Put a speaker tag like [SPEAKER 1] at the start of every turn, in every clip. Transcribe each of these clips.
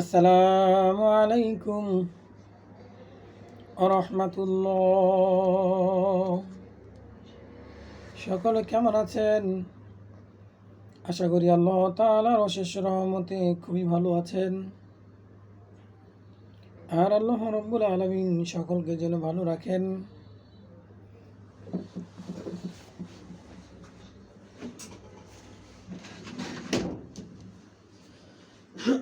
[SPEAKER 1] আসসালামু আলাইকুম রহমতুল্লাহ সকলে কেমন আছেন? আশা করি আল্লাহ তালার অশেষ রহমতে খুবই ভালো আছেন। আর আল্লাহ রব্বুল আলমিন সকলকে যেন ভালো রাখেন। نحمده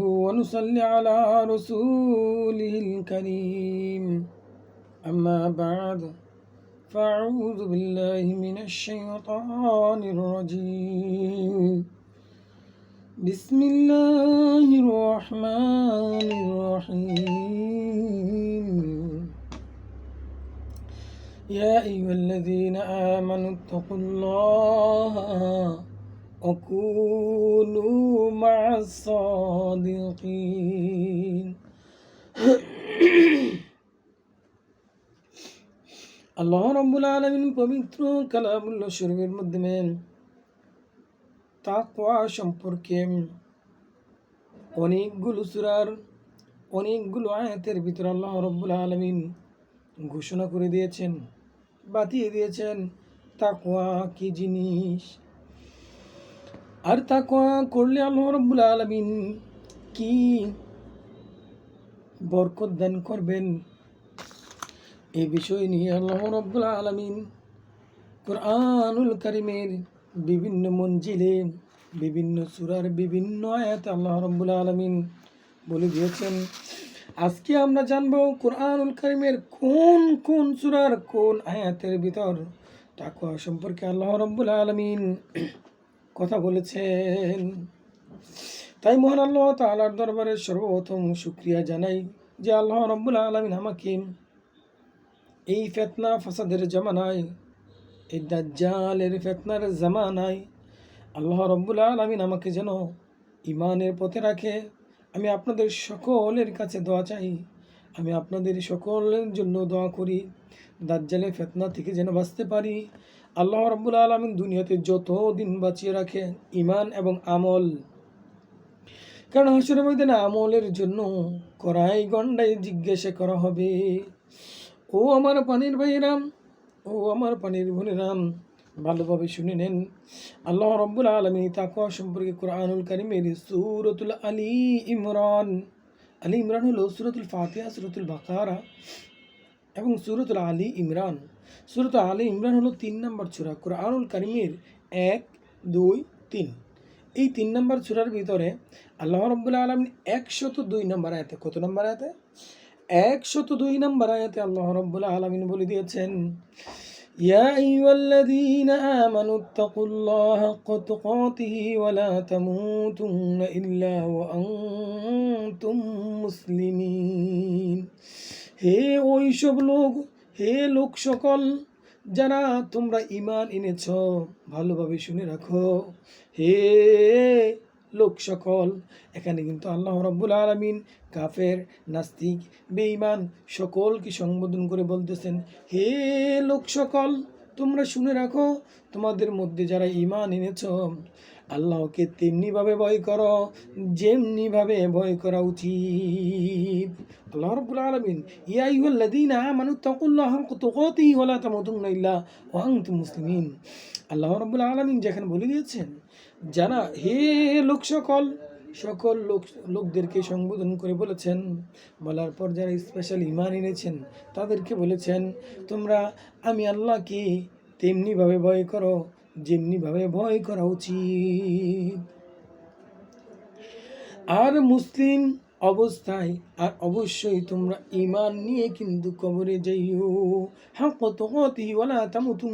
[SPEAKER 1] ونصلي على رسوله الكريم. أما بعد فأعوذ بالله من الشيطان الرجيم. بسم الله الرحمن الرحيم يا أيها الذين آمنوا اتقوا الله وكونوا مع الصادقين আল্লাহ রব্বুল আলমিন পবিত্র কালামুল্লাহ শরীফের মাধ্যমে তাকওয়া সম্পর্কে অনেকগুলো সুরার, অনেকগুলো আয়াতের ভিতর আল্লাহ রব্বুল আলমিন ঘোষণা করে দিয়েছেন, বাতিয়ে দিয়েছেন তাকওয়া কি জিনিস? আর তাকওয়া করলে আল্লাহ রব্বুল আলমিন কি বরকত দান করবেন? এ বিষয় নিয়ে আল্লাহ রব্বুল আলমিন কোরআনুল করিমের বিভিন্ন মঞ্জিলে বিভিন্ন সুরার বিভিন্ন আয়াত আল্লাহ রব্বুল আলমিন বলে দিয়েছেন। আজকে আমরা জানব কোরআনুল করিমের কোন কোন সুরার কোন আয়াতের ভিতর তাকুয়া সম্পর্কে আল্লাহ রব্বুল আলমিন কথা বলেছেন। তাই মহান আল্লাহ তালার দরবারে সর্বপ্রথম শুক্রিয়া জানাই যে আল্লাহ রব্বুল আলমিন আমাকে এই ফেতনা, ফাসাদের জামানায় এই দাজ্জালের ফেতনার জামানায় আল্লাহ রব্বুল আলমিন আমাকে যেন ইমানের পথে রাখে। আমি আপনাদের সকলের কাছে দোয়া চাই। আমি আপনাদের সকলের জন্য দোয়া করি। দাজ্জালের ফেতনা থেকে যেন বাঁচতে পারি। আল্লাহ রব্বুল আলমিন দুনিয়াতে যত দিন বাঁচিয়ে রাখে ইমান এবং আমল। কারণ হাসরের ময়দানে আমলের জন্য করাই গন্ডায় জিজ্ঞাসা করা হবে। ও আমার পানির ভাইরাম ও আমার পানির বোনেরাম ভালোভাবে শুনে নেন। আল্লাহ রব্বুল আলমী তাকুয়া সম্পর্কে কোরআনুল কারিমের সুরতুল আলী ইমরান। আলী ইমরান হলো সুরতুল ফাতিহা, সুরতুল বাকারা এবং সুরতুল আলী ইমরান। সুরত আলী ইমরান হলো তিন নম্বর চূড়া কোরআনুল কারিমের এক, দুই, তিন। এই তিন নম্বর চূড়ার ভিতরে আল্লাহ রব্বুল্লা আলমিন একশত দুই নম্বর আয়াতে, কত নম্বর আয়াতে? একশত দুই নম্বর আয়াতে আল্লাহ রব্বুল আলমিন বলে দিয়েছেন يا أيها الذين آمنوا اتقوا الله حق تقاته ولا تموتن إلا وأنتم مسلمين হে ওই সব লোক হে লোক সকল যারা তোমরা ইমান এনেছ ভালোভাবে শুনে রাখো হে লোক সকল। এখানে কিন্তু আল্লাহ রব্বুল আলমিন কাফের, নাস্তিক, বেঈমান সকলকে সম্বোধন করে বলতেছেন, হে লোক সকল, তোমরা শুনে রাখো, তোমাদের মধ্যে যারা ইমান এনেছ আল্লাহকে তেমনিভাবে ভয় করো, যেমনিভাবে ভয় করা উচিত। আল্লাহ রব্বুল আলমিন ইয়াইহুল্লাদিন আমানু তাকুল্লাহ তুকাতিহি ওয়ালা তামুতুন্না ইল্লা ওয়া আনতুম মুসলিমিন। আল্লাহ রব্বুল আলমিন যেখানে বলে দিয়েছেন, যারা হে লোক সকল সকল লোক, লোকদেরকে সম্বোধন করে বলেছেন, বলার পর যারা স্পেশাল ইমান এনেছেন, তাদেরকে বলেছেন, তোমরা আমি আল্লাহকে তেমনিভাবে ভয় করো যেমনিভাবে ভয় করা উচিত। আর মুসলিম অবস্থায়, আর অবশ্যই তোমরা ইমান নিয়ে কিন্তু কবরে যাইও। হ্যাঁ কত কতি ওলা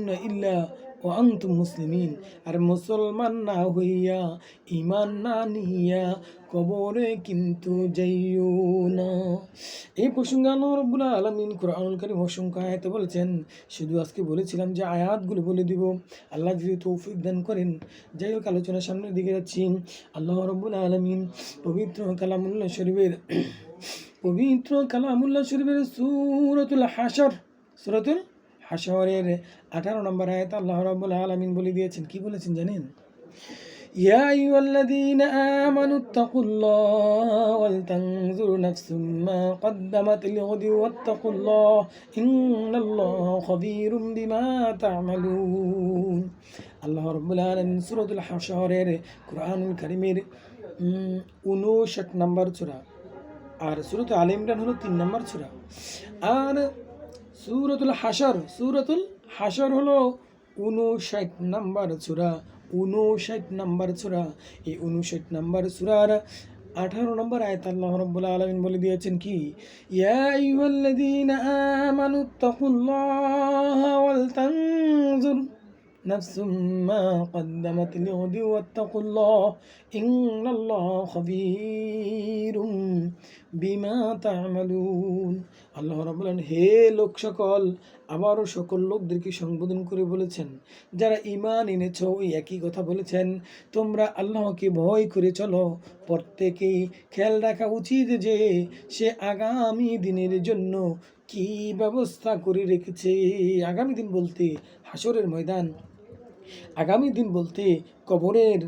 [SPEAKER 1] না ইল্লা ও তু মুসলিমিন। আর মুসলমান না হইয়া ইমান না নিয়া কবরে কিন্তু যাইও না। এই প্রসঙ্গে আল্লাহ রব্বুল আলমিন কোরআনুল কারিম আয়াতে বলেছেন, শুধু আজকে বলেছিলাম যে আয়াতগুলো বলে দিব। আল্লাহ যদি তৌফিক দান করেন, যাই হোক আলোচনার সামনের দিকে যাচ্ছি। আল্লাহ রব্বুল আলমিন পবিত্র কালামুল্লাহ শরীফের, পবিত্র কালামুল্লাহ শরীফের সুরতুল হাসর সুরতুল হাসরের আঠারো নম্বর আয়াত আল্লাহ রব্বুল আলমিন বলে দিয়েছেন। কি বলেছেন জানেন? يا أيها الذين آمنوا اتقوا الله ولتنظر نفس ما قدمت لغد واتقوا الله إن الله خبير بما تعملون আল্লাহ রব্বুল আলমিন সুরতুল হাসরের কোরআনুল করিমের উনষাট নম্বর চূড়া আর সুরত আল ইমরান হলো তিন নম্বর চূড়া আর সুরতুল হাসর সুরতুল হাসর হলো উনষাট নম্বর চূড়া উনষাট নম্বর সুরা। এই উনষাট নম্বর সুরার আঠারো নম্বর আয়ত আল্লাহ রব্বুল আলমিন বলে দিয়েছেন কি? ইয়া আইয়ুহাল্লাযীনা আমানু তাকুল্লাহা ওয়াল তানজুর نفس ما قدمت لغد واتقوا الله إن الله خبير বিমা তা'মালুন আল্লাহ রাব্বুল আলামিন হে লোক সকল আবারও সকল লোকদেরকে সম্বোধন করে বলেছেন যারা ঈমান এনেছ ওই একই কথা বলেছেন তোমরা আল্লাহকে ভয় করে চলো প্রত্যেকেই খেয়াল রাখা উচিত যে সে আগামী দিনের জন্য কি ব্যবস্থা করে রেখেছে আগামী দিন বলতে হাসরের ময়দান আগামী দিন বলতে কবরের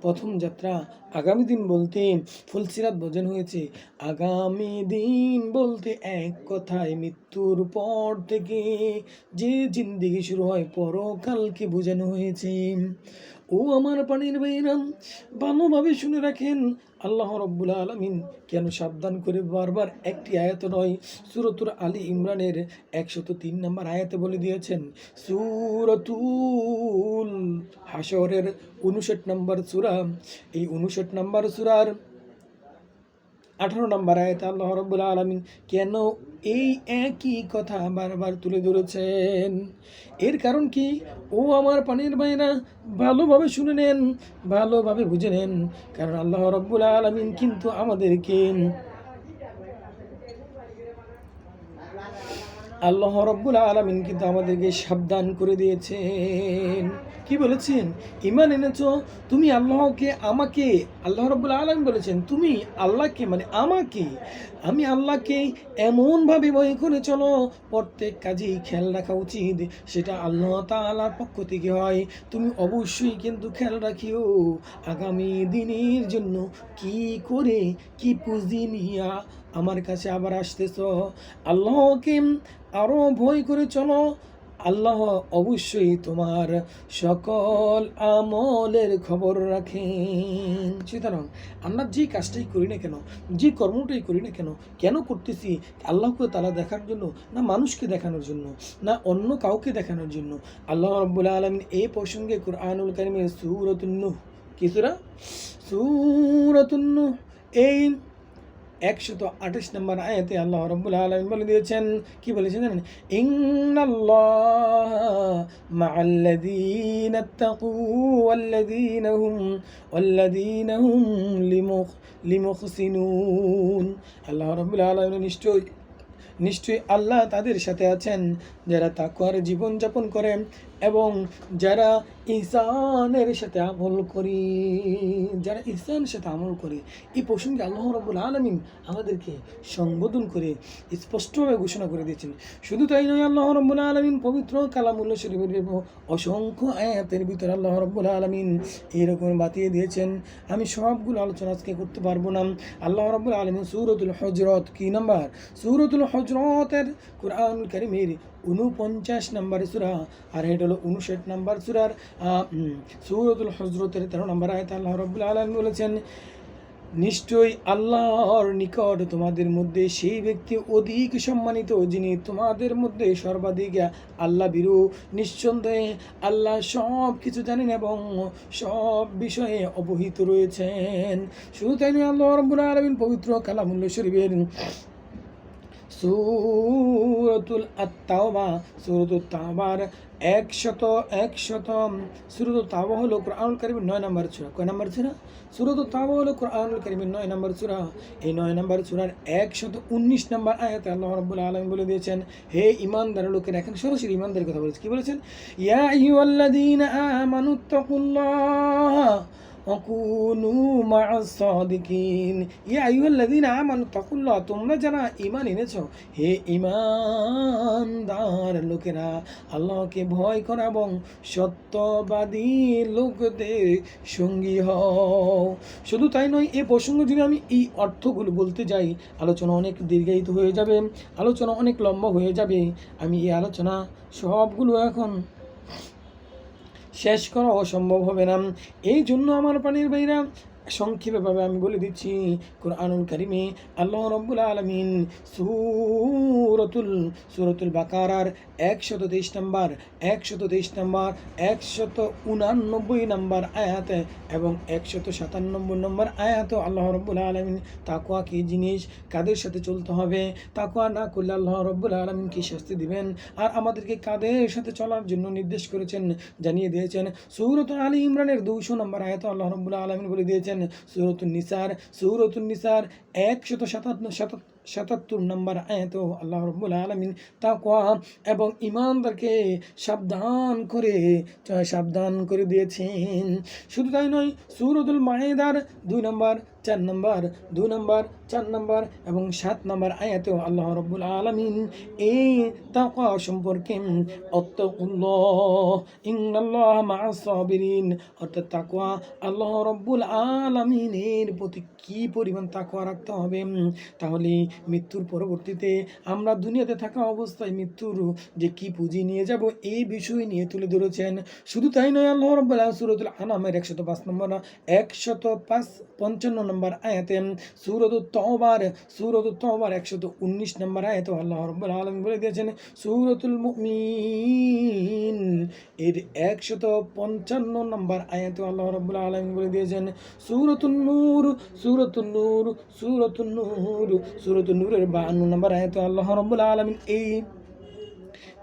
[SPEAKER 1] প্রথম যাত্রা, আগামী দিন বলতে ফুলসিরাত বোঝানো হয়েছে। আগামী দিন বলতে এক কথায় মৃত্যুর পর থেকে যে জিন্দিগি শুরু হয়, পরকালকে বোঝানো হয়েছে। ও আমার পানির বাইরাম ভালোভাবে শুনে রাখেন, আল্লাহ রব্বুল আলমিন কেন সাবধান করে বারবার একটি আয়াত নয় সুরতুর আলী ইমরানের একশত তিন নম্বর আয়াতে বলে দিয়েছেন, সুরতুল হাসরের উনষাট নম্বর সুরা, এই উনষাট নম্বর সুরার আঠারো নম্বর আয়াত আল্লাহ রব্বুল আলমিন কেন এই একই কথা বারবার তুলে ধরেছেন। এর কারণ কি? ও আমার পানির বাইরা ভালোভাবে শুনে নেন, ভালোভাবে বুঝে নেন, কারণ আল্লাহ রব্বুল আলমিন কিন্তু আমাদেরকে আল্লাহ রব্বুল আলমিন কিন্তু আমাদেরকে সাবধান করে দিয়েছেন। কি বলেছেন? ইমান এনেছ? তুমি আল্লাহকে, আমাকে, আল্লাহ রব্বুল আলম বলেছেন, তুমি আল্লাহকে মানে আমাকে, আমি আল্লাহকে এমনভাবে ভয় করে চলো, প্রত্যেক কাজেই খেয়াল রাখা উচিত, সেটা আল্লাহ তালার পক্ষ থেকে হয়। তুমি অবশ্যই কিন্তু খেয়াল রাখিও, আগামী দিনের জন্য কি করে, কি পুঁজি নিয়া আমার কাছে আবার আসতেছ? আল্লাহকে আরও ভয় করে চলো। আল্লাহ অবশ্যই তোমার সকল আমলের খবর রাখেন। সুতরাং আমরা যে কাজটাই করি না কেন, যে কর্মটাই করি না কেন কেন করতেছি আল্লাহকে তারা দেখার জন্য, না মানুষকে দেখানোর জন্য, না অন্য কাউকে দেখানোর জন্য? আল্লাহ রব্বুল আলমিন এই প্রসঙ্গে কুরআনুল কারিমের সুরতুন্নু কি সুরা? সুরতুন্নু এই একশত আঠাশ নম্বর আয়াতে আল্লাহ রব্বুল আলমিন বলে দিয়েছেন, কি বলেছেন জানেন? আল্লাহ রব্বুল আলমিন নিশ্চয়ই নিশ্চয়ই আল্লাহ তাদের সাথে আছেন, যারা তাকুয়ার জীবনযাপন করে। এবং যারা ইসানের সাথে আমল করি, যারা ইহসানের সাথে আমল করে, এই প্রসঙ্গে আল্লাহ রবুল আলমিন আমাদেরকে সম্বোধন করে স্পষ্টভাবে ঘোষণা করে দিয়েছেন। শুধু তাই নয়, আল্লাহ রব্বুল আলমিন পবিত্র কালামুল্লা শরীফের অসংখ্য আয়াতের ভিতরে আল্লাহ রব্বুল আলমিন এরকম বাতিয়ে দিয়েছেন, আমি সবগুলো আলোচনা আজকে করতে পারব না। আল্লাহ রব্বুল আলমিন সুরতুল হজরত কি নাম্বার? সুরতুল হজরতের কোরআন করিমের উনপঞ্চাশ নম্বর সুরা, আর এটা হলো উনষাট নম্বর সুরার সুরতুল হজরতের তেরো নম্বর আয়ত আল্লাহ রব্বুল আলম বলেছেন, নিশ্চয়ই আল্লাহর নিকট তোমাদের মধ্যে সেই ব্যক্তি অধিক সম্মানিত যিনি তোমাদের মধ্যে সর্বাধিক আল্লাহ বিরু নিঃসন্দেহে আল্লাহ সব কিছু জানেন এবং সব বিষয়ে অবহিত রয়েছেন। শুধু তাই আল্লাহ রব্বুল আলমিন পবিত্র কালামুল্লা শরীফের সুরতুল আত্মাওবা সুরতুল তাওবার একশত একশত সুরতুল তাওবা হলো কোরআনুল কারিমের নয় নম্বর চূড়া কয় নম্বর সূরা? সুরতুল তাওবা হলো কোরআনুল কারিমের নয় নম্বর চূড়া এই নয় নম্বর সূরার একশত উনিশ নম্বর আয়াতে আল্লাহ রাব্বুল আলামিন বলে দিয়েছেন, হে ইমানদার লোকের, এখন সরাসরি ইমানদারের কথা বলেছে। কি বলেছেন? ইয়া ইউ আমানুত্তাকুল্লাহ তোমরা যারা ইমান এনেছ, হে ইমানদার লোকেরা, আল্লাহকে ভয় করা এবং সত্যবাদী লোকদের সঙ্গী হও। শুধু তাই নয়, এ প্রসঙ্গে যদি আমি এই অর্থগুলো বলতে যাই, আলোচনা অনেক দীর্ঘায়িত হয়ে যাবে, আলোচনা অনেক লম্বা হয়ে যাবে। আমি এই আলোচনা সবগুলো এখন শেষ করা অসম্ভব হবে না। এই জন্য আমার পানির ভাইরা সংক্ষেপেভাবে আমি বলে দিচ্ছি, কোরআনুল কারিমে আল্লাহ রব্বুল আলমিন সুরতুল সুরতুল বাকারার একশত তেইশ নম্বর, একশত তেইশ নম্বর, একশত উনানব্বই নম্বর আয়াত এবং একশত সাতানব্বই নম্বর আয়াত আল্লাহ রব্বুল আলমিন তাকুয়া কী জিনিস, কাদের সাথে চলতে হবে তাকুয়া না করলে আল্লাহ রব্বুল আলমিন কী শাস্তি দিবেন, আর আমাদেরকে কাদের সাথে চলার জন্য নির্দেশ করেছেন, জানিয়ে দিয়েছেন। সৌরত আলী ইমরানের দুইশো নম্বর আয়াত আল্লাহ রব্বুল আলমিন বলে দিয়েছেন সৌরতুল নিসার সৌরতুল নিসার, একশত সাতান্ন সাতাত্তর সাতাত্তর নম্বর আয়াত আল্লাহ রব্বুল আলমিন তাকওয়া এবং ইমানদারকে সাবধান করে সাবধান করে দিয়েছেন। শুধু তাই নয়, সুরতুল মায়েদার দুই নম্বর চার নম্বর, দু নম্বর, চার নম্বর এবং সাত নম্বর আয়াতেও আল্লাহ রব্বুল আলমিন এই তাকওয়া সম্পর্কে সাবিরিন। অর্থাৎ তাকওয়া আল্লাহ রব্বুল আলমিনের প্রতি কী পরিমাণ তাকওয়া রাখতে হবে? তাহলে মৃত্যুর পরবর্তীতে আমরা দুনিয়াতে থাকা অবস্থায় মৃত্যুর যে কি পুঁজি নিয়ে যাব এই বিষয় নিয়ে তুলে ধরেছেন। শুধু তাই নয়, আল্লাহ রব্বুল্লাহ সুরতুল আনামের একশত পাঁচ নম্বর, একশত পাঁচ, পঞ্চান্ন নম্বর আয়াতে সুরত তওবার সুরত তওবার একশত উনিশ নম্বর আয়াতে, আল্লাহ রব্বুল আলম বলে দিয়েছেন, সুরতুল মুমিন এর একশত পঞ্চান্ন নম্বর আয়াতে আল্লাহ রব্বুল আলম বলে দিয়েছেন সুরতুল নূর সুরতুল নূর সুরতুল নূর সুরতুল নূরের বাহান্ন নম্বর আয়াতে আল্লাহ রব্বুল আলমিন এই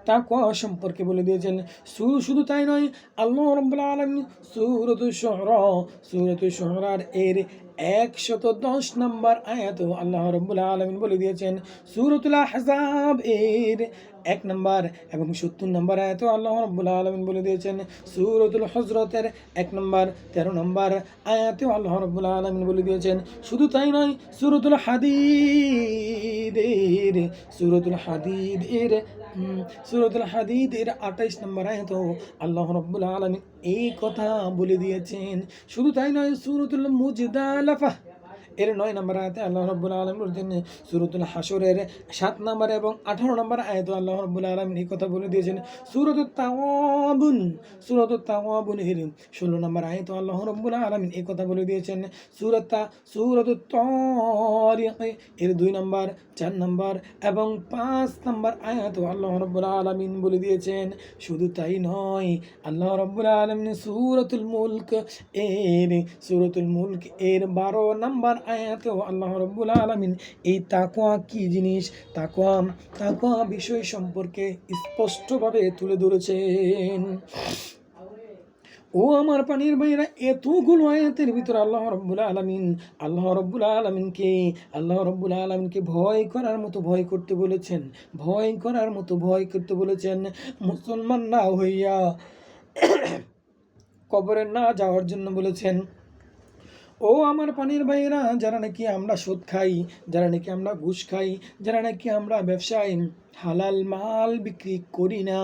[SPEAKER 1] তাকওয়া সম্পর্কে বলে দিয়েছেন সু- শুধু তাই নয়, আল্লাহ রব্বুল আলমিন সুরত শহরা সুরত শহরার এর একশত দশ নম্বর আয়াত আল্লাহ রব্বুল আলমিন বলে দিয়েছেন সুরতুল আহজাব এর এক নম্বর এবং সত্তর নম্বর আয়াত আল্লাহ রব্বুল আলমিন বলে দিয়েছেন, সুরতুল হজরতের এক নম্বর, তেরো নম্বর আয়াতে আল্লাহ রব্বুল আলমিন বলে দিয়েছেন, শুধু তাই নয়, সুরতুল হাদিদ এর সুরতুল হাদিদ এর সুরতুল হাদিদ এর আঠাইশ নম্বর আয়াত আল্লাহ রব্বুল আলমিন এই কথা বলে দিয়েছেন, শুধু তাই নয়, সুরতুল মুজদালাফা এর নয় নম্বর আয়াতে আল্লাহ রব্বুল আলম বলছেন সুরতুল হাসরের সাত নম্বর এবং আঠারো নম্বর আয়াতে আল্লাহ রব্বুল আলম এই কথা বলে দিয়েছেন। সুরত তাওয়াবুন সুরত তাওয়াবুন এর ষোলো নম্বর আয়াতে আল্লাহ রব্বুল আলমিন এই কথা বলে দিয়েছেন। সুরতা সুরত এর দুই নম্বর, চার নম্বর এবং পাঁচ নম্বর আয়াত আল্লাহ রব্বুল আলমিন বলে দিয়েছেন। শুধু তাই নয়, আল্লাহ রব্বুল আলমিন সুরতুল মুলক এর, সুরতুল মুলক এর বারো নম্বর আয়াতেও আল্লাহ রব্বুল আলমিন এই তাকোয়া কি জিনিস? তাকোয়া তাকোয়া বিষয় সম্পর্কে স্পষ্টভাবে তুলে ধরেছেন। ও আমার পানির ভাইরা এতগুলো আয়াতের ভিতরে আল্লাহ রব্বুল আলমিন, আল্লাহ রব্বুল আলমিনকে, আল্লাহ রব্বুল আলমিনকে ভয় করার মতো ভয় করতে বলেছেন। ভয় করার মতো ভয় করতে বলেছেন। মুসলমান না হইয়া কবরে না যাওয়ার জন্য বলেছেন। ও আমার পানির ভাইয়েরা, যারা নাকি আমরা সুদ খাই, যারা নাকি আমরা ঘুষ খাই, যারা নাকি আমরা ব্যবসায় হালাল মাল বিক্রি করি না,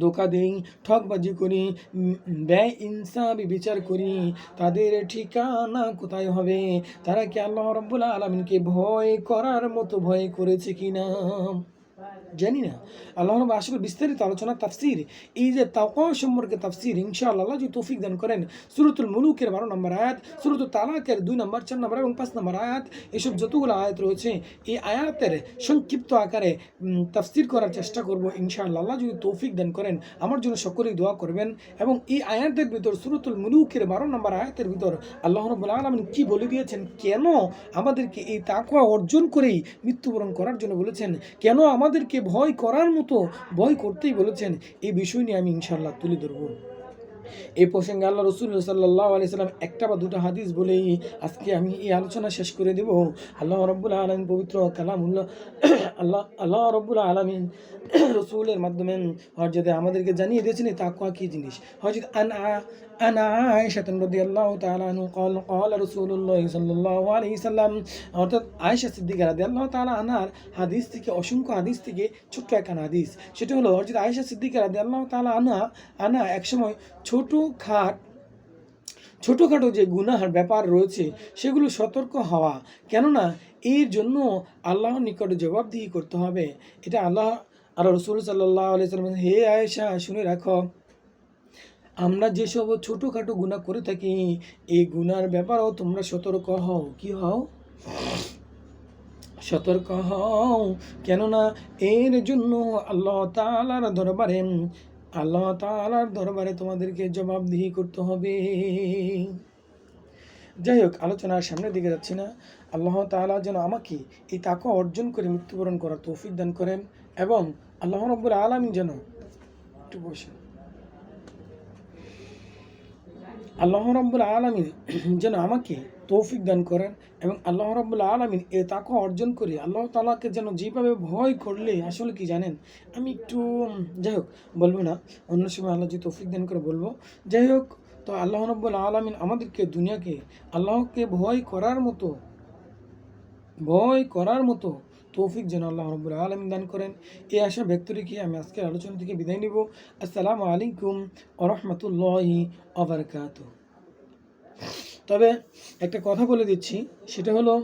[SPEAKER 1] ধোকা দেই ঠকবাজি করি ব্যয় ইনসাফি বিচার করি, তাদের ঠিকানা কোথায় হবে? তারা কি আল্লাহ রব্বুল আলমিনকে ভয় করার মতো ভয় করেছে কিনা? জানি না। আল্লাহ রব আসলে বিস্তারিত আলোচনা তাফসির, এই যে তাওয়া সম্পর্কে তাফসির, ইনশাআল্লাহ আল্লাহ যদি তৌফিক দান করেন, সুরতুল মুলুকের বারো নম্বর আয়াত সুরতুল তালাকের দুই নম্বর, চার নম্বর এবং পাঁচ নম্বর আয়াত, এসব যতগুলো আয়াত রয়েছে, এই আয়াতের সংক্ষিপ্ত আকারে তাফসির করার চেষ্টা করব, ইনশাআল্লাহ আল্লাহ যদি তৌফিক দান করেন, আমার জন্য সকলেই দোয়া করবেন এবং এই আয়াতের ভিতর, সুরতুল মুলুকের বারো নম্বর আয়াতের ভিতর আল্লাহ রব্বুল আলমিন কি বলে দিয়েছেন, কেন আমাদেরকে এই তাকওয়া অর্জন করেই মৃত্যুবরণ করার জন্য বলেছেন, কেন আমাদেরকে ভয় করার মতো ভয় করতেই বলেছেন। এই বিষয় নিয়ে আমি ইনশাল্লাহ তুলে ধরবো। এই প্রসঙ্গে আল্লাহ রসুল সাল্লাহ আলি সাল্লাম একটা বা দুটো হাদিস বলেই আজকে আমি এই আলোচনা শেষ করে দেব। আল্লাহ রব্বুল আলমিন পবিত্র কালামুল্লাহ আল্লাহ আল্লাহ রব্বুল আলমিন রসুলের মাধ্যমে হজরতে আমাদেরকে জানিয়ে দিয়েছেন তাকুয়া কী জিনিস? হজরত আন عن عائشة رضي الله تعالى عنه قال قال رسول الله صلى الله عليه وسلم অর্থাৎ আয়েশা সিদ্দিকা রাদি আল্লাহ তাআলা আনার হাদিস থেকে অসংখ্য হাদিস থেকে ছোট্ট একখানা হাদিস সেটা হলো হজরত আয়েশা সিদ্দিকা রাদি আল্লাহ তাআলা আনা আনা একসময় ছোট খাট ছোটোখাটো যে গুনাহার ব্যাপার রয়েছে সেগুলো সতর্ক হওয়া কেননা এর জন্য আল্লাহর নিকটে জবাবদিহি করতে হবে এটা আল্লাহ আর রসুল সাল্লাহ আলি সাল্লাম হে আয়েশা শুনে রাখো আমরা যেসব ছোটোখাটো গুণা করে থাকি, এই গুনার ব্যাপারেও তোমরা সতর্ক হও। কি হও? সতর্ক হও। কেননা এর জন্য আল্লাহ তালার দরবারে, আল্লাহ তালার দরবারে তোমাদেরকে জবাবদিহি করতে হবে। যাই হোক আলোচনার সামনের দিকে যাচ্ছি না। আল্লাহ তাআলা যেন আমাকে এই তাকে অর্জন করে মৃত্যুবরণ করার তৌফিক দান করেন এবং আল্লাহ রব্বুল আলমী যেন একটু বসে আল্লাহ রব্বুল আলমিন যেন আমাকে তৌফিক দান করেন এবং আল্লাহ রব্বুল আলমিন এ তাকে অর্জন করে আল্লাহ তালাকে যেন যেভাবে ভয় করলে আসলে কি জানেন? আমি একটু যাই হোক, বলব না। অন্য সময় আল্লাহ যে তৌফিক দান করে বলব। যাই হোক, তো আল্লাহ রব্বুল আলমিন আমাদেরকে দুনিয়াকে আল্লাহকে ভয় করার মতো, ভয় করার মতো তৌফিক যেন আল্লাহ রব্বুল আলমিন দান করেন। এই আশা ব্যক্ত রেখে আমি আজকের আলোচনা থেকে বিদায় নিব। আসসালামু আলাইকুম আরহামতুল্লাহি আবরকাত তবে একটা কথা বলে দিচ্ছি, সেটা হলো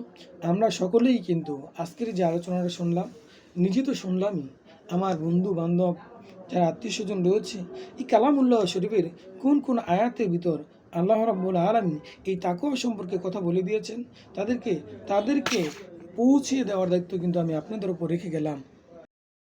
[SPEAKER 1] আমরা সকলেই কিন্তু আজকের যে আলোচনাটা শুনলাম, নিজে তো শুনলামই। আমার বন্ধু বান্ধব যারা আত্মীয় স্বজন রয়েছে, এই কালামুল্লাহ শরীফের কোন কোন আয়াতের ভিতর আল্লাহ রাব্বুল আলমী এই তাকওয়া সম্পর্কে কথা বলে দিয়েছেন, তাদেরকে তাদেরকে পৌঁছিয়ে দেওয়ার দায়িত্ব কিন্তু আমি আপনাদের উপর রেখে গেলাম।